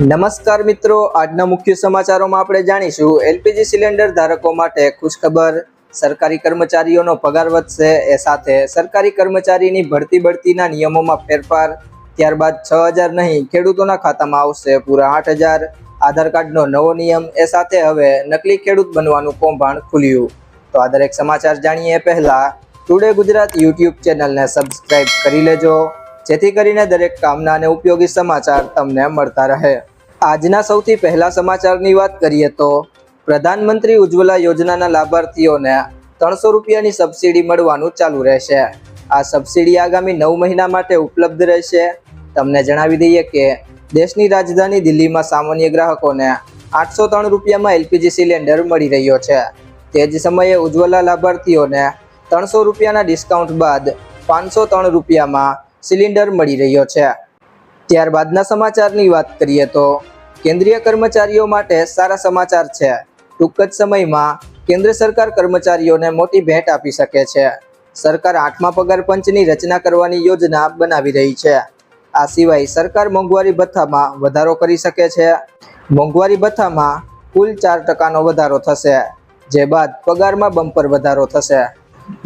નમસ્કાર મિત્રો, આજના મુખ્ય સમાચારોમાં આપણે જાણીશું. એલપીજી સિલિન્ડર ધારકો માટે ખુશખબર. સરકારી કર્મચારીઓનો પગાર વધશે એ સાથે સરકારી કર્મચારીની ભરતી બઢતીના નિયમોમાં ફેરફાર. ત્યારબાદ છ હજાર નહીં, ખેડૂતોના ખાતામાં આવશે પૂરા આઠ હજાર. આધાર કાર્ડનો નવો નિયમ એ સાથે હવે નકલી ખેડૂત બનવાનું કૌભાંડ ખુલ્યું. તો આ દરેક સમાચાર જાણીએ પહેલા. ટુડે ગુજરાત યુટ્યુબ ચેનલને સબસ્ક્રાઇબ કરી લેજો. જેથી કરીને દરેક કામના અને ઉપયોગી સમાચાર તમને મળતા રહે. આજના સૌથી પહેલા સમાચારની વાત કરીએ તો પ્રધાનમંત્રી ઉજ્જવલા યોજનાના લાભાર્થીઓને ત્રણસો રૂપિયાની સબસિડી મળવાનું ચાલુ રહેશે. આ સબસિડી આગામી નવ મહિના માટે ઉપલબ્ધ રહેશે. તમને જણાવી દઈએ કે દેશની રાજધાની દિલ્હીમાં સામાન્ય ગ્રાહકોને આઠસો ત્રણ રૂપિયામાં એલપીજી સિલિન્ડર મળી રહ્યો છે. તે જ સમયે ઉજ્જવલા લાભાર્થીઓને ત્રણસો રૂપિયાના ડિસ્કાઉન્ટ બાદ પાંચસો ત્રણ રૂપિયામાં સિલિન્ડર મળી રહ્યો છે. ત્યારબાદના સમાચારની વાત કરીએ તો કેન્દ્રીય કર્મચારીઓ માટે સારા સમાચાર છે. ટૂંક જ સમયમાં કેન્દ્ર સરકાર કર્મચારીઓને મોટી ભેટ આપી શકે છે. સરકાર આઠમા પગાર પંચની રચના કરવાની યોજના બનાવી રહી છે. આ સિવાય સરકાર મોંઘવારી ભથ્થામાં વધારો કરી શકે છે. મોંઘવારી ભથ્થામાં કુલ ચાર ટકાનો વધારો થશે, જે બાદ પગારમાં બમ્પર વધારો થશે.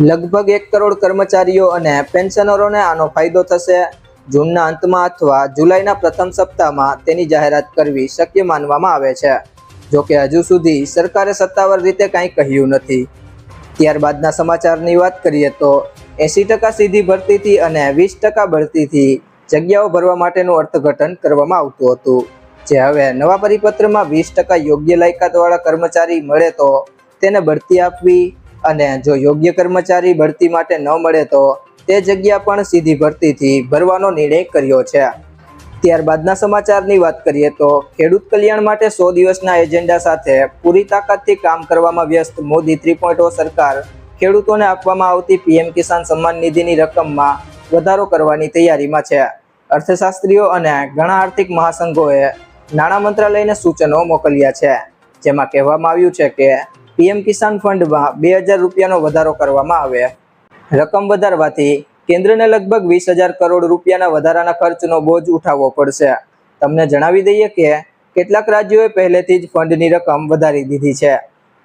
લગભગ એક કરોડ કર્મચારીઓ અને પેન્શનરોને આનો ફાયદો થશે. જૂનના અંતમાં અથવા જુલાઈના પ્રથમ સપ્તાહમાં તેની જાહેરાત કરવી શક્ય માનવામાં આવે છે. જોકે હજુ સુધી સરકારે સત્તાવાર રીતે કાંઈ કહ્યું નથી. ત્યારબાદના સમાચારની વાત કરીએ તો એંસી ટકા સીધી ભરતીથી અને વીસ ટકા ભરતીથી જગ્યાઓ ભરવા માટેનું અર્થઘટન કરવામાં આવતું હતું. જે હવે નવા પરિપત્રમાં વીસ ટકા યોગ્ય લાયકાતવાળા કર્મચારી મળે તો તેને બઢતી આપવી અને જો યોગ્ય કર્મચારી ભરતી માટે ન મળે તો તે જગ્યા પણ સીધી ભરતીથી ભરવાનો નિર્ણય કર્યો છે. ત્યારબાદના સમાચારની વાત કરીએ તો ખેડૂત કલ્યાણ માટે સો દિવસના એજન્ડા સાથે પૂરી તાકાતથી કામ કરવામાં વ્યસ્ત મોદી થ્રી સરકાર ખેડૂતોને આપવામાં આવતી પીએમ કિસાન સન્માન નિધિની રકમમાં વધારો કરવાની તૈયારીમાં છે. અર્થશાસ્ત્રીઓ અને ઘણા આર્થિક મહાસંઘોએ નાણાં મંત્રાલયને સૂચનો મોકલ્યા છે, જેમાં કહેવામાં આવ્યું છે કે પીએમ કિસાન ફંડમાં બે હજાર રૂપિયાનો વધારો કરવામાં આવે. રકમ વધારવાથી કેન્દ્રને લગભગ વીસ હજાર કરોડ રૂપિયાના વધારાના ખર્ચનો બોજ ઉઠાવવો પડશે. તમને જણાવી દઈએ કે કેટલાક રાજ્યોએ પહેલેથી જ ફંડની રકમ વધારી દીધી છે.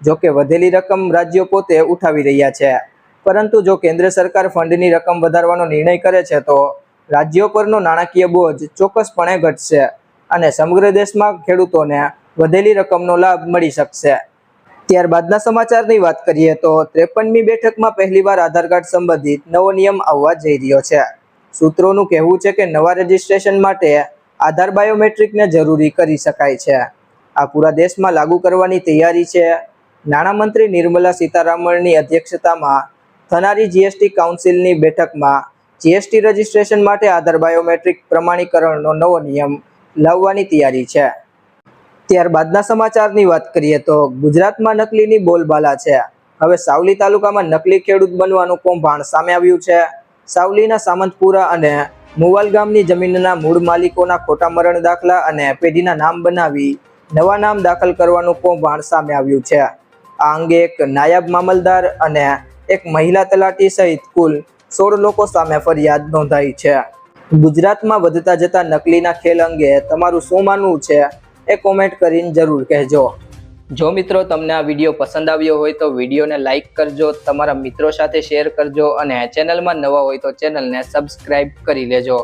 જો કે વધેલી રકમ રાજ્યો પોતે ઉઠાવી રહ્યા છે. પરંતુ જો કેન્દ્ર સરકાર ફંડની રકમ વધારવાનો નિર્ણય કરે છે તો રાજ્યો પરનો નાણાકીય બોજ ચોક્કસપણે ઘટશે અને સમગ્ર દેશમાં ખેડૂતોને વધેલી રકમનો લાભ મળી શકશે. ત્યારબાદના સમાચારની વાત કરીએ તો ત્રેપનમી બેઠકમાં પહેલીવાર આધાર કાર્ડ સંબંધિત નવો નિયમ આવવા જઈ રહ્યો છે. સૂત્રોનું કહેવું છે કે નવા રજિસ્ટ્રેશન માટે આધાર બાયોમેટ્રિકને જરૂરી કરી શકાય છે. આ પૂરા દેશમાં લાગુ કરવાની તૈયારી છે. નાણામંત્રી નિર્મલા સીતારામણની અધ્યક્ષતામાં થનારી જીએસટી કાઉન્સિલની બેઠકમાં જીએસટી રજિસ્ટ્રેશન માટે આધાર બાયોમેટ્રિક પ્રમાણીકરણનો નવો નિયમ લાવવાની તૈયારી છે. ત્યારબાદના સમાચારની વાત કરીએ તો ગુજરાતમાં નકલીની બોલબાલા છે. હવે સાવલી તાલુકામાં નકલી ખેડૂત બનવાનું કૌભાંડ સામે આવ્યું છે. સાવલીના સામંતપુરા અને મુવાલ ગામની જમીનના મૂળ માલિકોના ખોટા મરણ દાખલા અને પેઢીના નામ બનાવી નવા નામ દાખલ કરવાનું કૌભાંડ સામે આવ્યું છે. આ અંગે એક નાયબ મામલદાર અને એક મહિલા તલાટી સહિત કુલ સોળ લોકો સામે ફરિયાદ નોંધાઈ છે. ગુજરાતમાં વધતા જતા નકલીના ખેલ અંગે તમારું શું માનવું છે? એ કોમેન્ટ કરીને જરૂર કહેજો. જો મિત્રો તમને આ વીડિયો પસંદ આવ્યો હોય તો વિડીયોને લાઇક કરજો, તમારા મિત્રો સાથે શેર કરજો અને ચેનલમાં નવા હોય તો ચેનલને સબસ્ક્રાઈબ કરી લેજો.